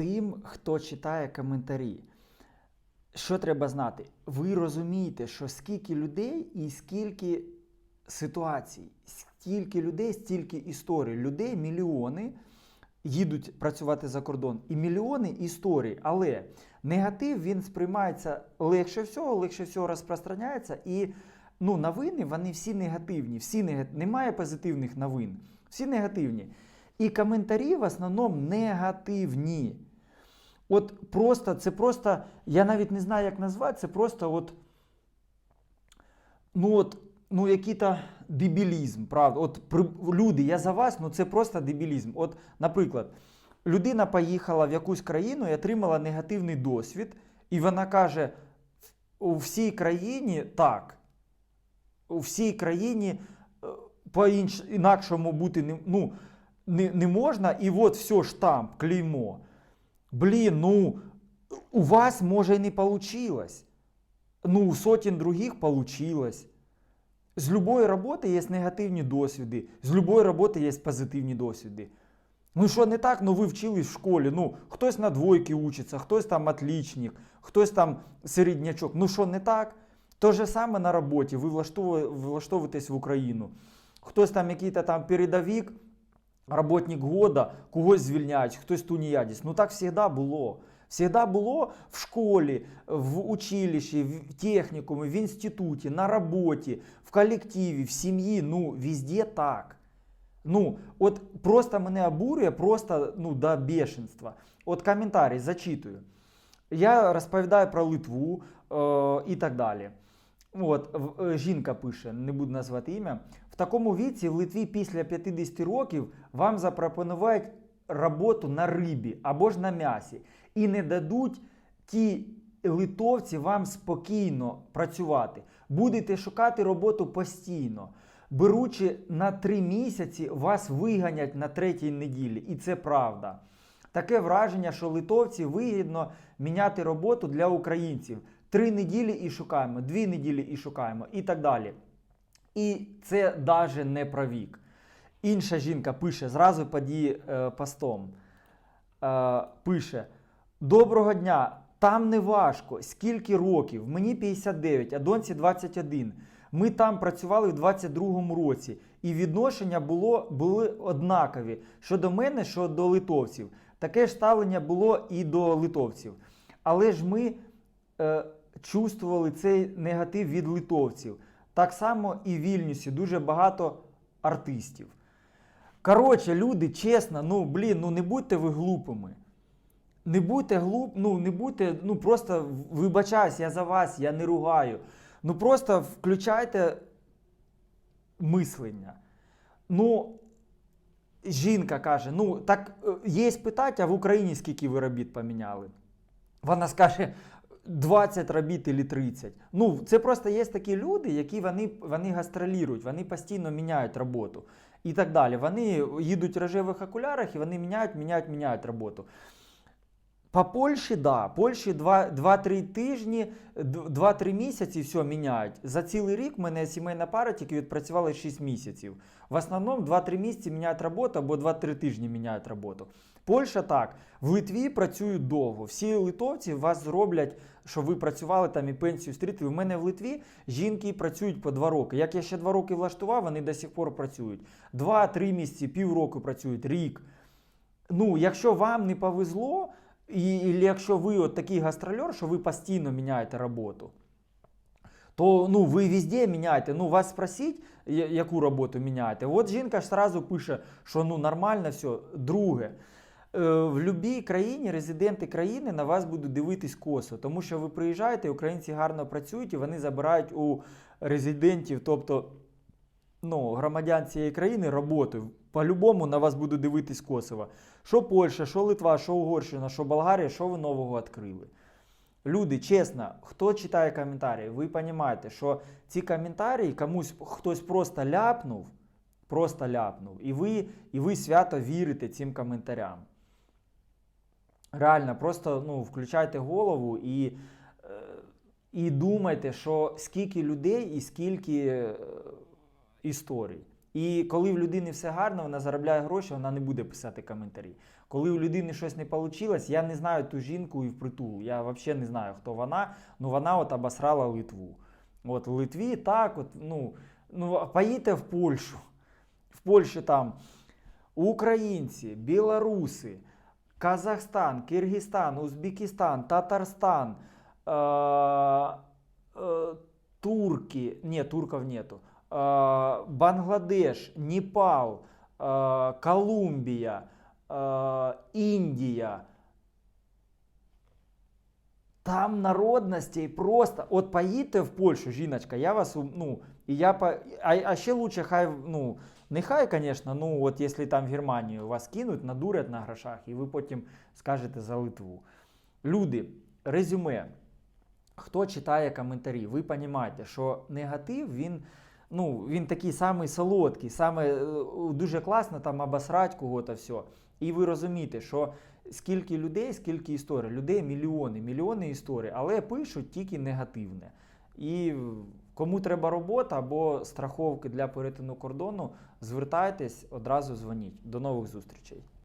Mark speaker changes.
Speaker 1: тим, хто читає коментарі. Що треба знати? Ви розумієте, що скільки людей і скільки ситуацій, стільки людей, стільки історій. Людей мільйони їдуть працювати за кордон. І мільйони історій. Але негатив він сприймається легше всього, легше всього розпространяється. І ну, новини вони всі негативні. Всі нега... Немає позитивних новин. Всі негативні. І коментарі в основному негативні. От просто, це просто, я навіть не знаю, як назвати, це просто от, ну от, ну який-то дебілізм, правда. От при, люди, я за вас, ну це просто дебілізм. От, наприклад, людина поїхала в якусь країну і отримала негативний досвід, і вона каже: у всій країні так, у всій країні е, по-інакшому бути не, ну, не, не можна, і от все, штамп, клеймо. Блін, ну у вас може і не получилось. Ну, у сотень других получилось. З любої роботи є негативні досвіди, з любої роботи є позитивні досвіди. Ну що не так, ну ви вчились в школі. Ну, хтось на двойки учиться, хтось там отличник, хтось там середнячок. Ну що не так? То же саме на роботі, ви влаштовує- влаштовуєтесь в Україну. Хтось там який-то там передовик, работник года, когось звільняють, хтось тунеядець. Ну так завжди було. Всегда було в школі, в училищі, в технікумі, в інституті, на роботі, в колективі, в сім'ї. Ну, везде так. Ну, от просто мене обурює, просто ну, до бешенства. От коментарі зачитую. Я розповідаю про Литву е, і так далі. От, е, жінка пише, не буду назвати ім'я. В такому віці в Литві після 50 років вам запропонують роботу на рибі або ж на м'ясі. І не дадуть ті литовці вам спокійно працювати. Будете шукати роботу постійно. Беручи на три місяці, вас виганять на третій неділі. І це правда. Таке враження, що литовці вигідно міняти роботу для українців. Три неділі і шукаємо, дві неділі і шукаємо, і так далі. І це навіть не про вік. Інша жінка пише зразу під її е, постом. Е, пише: Доброго дня! Там не важко. Скільки років? Мені 59, а доньці 21. Ми там працювали в 22-му році, і відношення було, були однакові щодо мене, що до литовців. Таке ж ставлення було і до литовців. Але ж ми е, чувствували цей негатив від литовців. Так само і в Вільнюсі дуже багато артистів. Коротше, люди, чесно, ну блін, ну не будьте ви глупими. Не будьте глуп, ну не будьте, ну просто вибачаюсь, я за вас, я не ругаю. Ну просто включайте мислення. Ну, жінка каже: ну так е, є питати, а в Україні скільки ви робіт поміняли? Вона скаже 20 робіт і 30. Ну, це просто є такі люди, які вони, вони гастролірують, вони постійно міняють роботу і так далі. Вони їдуть в рожевих окулярах і вони міняють, міняють, міняють роботу. По Польщі, да. Польщі 2-3 тижні, 2-3 місяці все міняють. За цілий рік мене сімейна пара тільки відпрацювала 6 місяців. В основному 2-3 місяці міняють роботу або 2-3 тижні міняють роботу. Польща так. В Литві працюють довго. Всі литовці вас зроблять, що ви працювали там і пенсію стрітили. У мене в Литві жінки працюють по 2 роки. Як я ще 2 роки влаштував, вони до сих пор працюють. 2-3 місяці, півроку працюють, рік. Ну, якщо вам не повезло, і, і якщо ви от такий гастрольор, що ви постійно міняєте роботу, то ну, ви везде міняєте. Ну, вас спросіть, яку роботу міняєте. От жінка ж сразу пише, що ну нормально все. Друге, е, в будь-якій країні резиденти країни на вас будуть дивитись косо, тому що ви приїжджаєте, українці гарно працюють і вони забирають у резидентів, тобто ну, громадян цієї країни роботу. По-любому на вас будуть дивитись косово. Що Польща, що Литва, що Угорщина, що Болгарія, що ви нового відкрили. Люди, чесно, хто читає коментарі, ви розумієте, що ці коментарі комусь хтось просто ляпнув, просто ляпнув, і ви, і ви свято вірите цим коментарям. Реально, просто ну, включайте голову і, е, і думайте, що скільки людей і скільки е, історій. І коли в людини все гарно, вона заробляє гроші, вона не буде писати коментарі. Коли у людини щось не вийшло, я не знаю ту жінку і впритул. Я взагалі не знаю, хто вона. Ну вона от обосрала Литву. От в Литві так, от, ну, ну поїдьте в Польщу. В Польщі там українці, білоруси, Казахстан, Киргизстан, Узбекистан, Татарстан, е, е, турки, ні, турков нету, Бангладеш, Непал, е, Колумбія, е, Індія. Там народностей просто. От поїдьте в Польщу, жіночка, я вас, ну, і я по... а, а ще лучше хай, ну, не хай, звісно, ну, от якщо там в Германію вас кинуть, надурять на грошах, і ви потім скажете за Литву. Люди, резюме. Хто читає коментарі, ви розумієте, що негатив, він, ну, він такий самий солодкий, саме е, дуже класно там обосрать кого-то все. І ви розумієте, що скільки людей, скільки історій. Людей мільйони, мільйони історій, але пишуть тільки негативне. І кому треба робота або страховки для перетину кордону, звертайтесь, одразу дзвоніть. До нових зустрічей.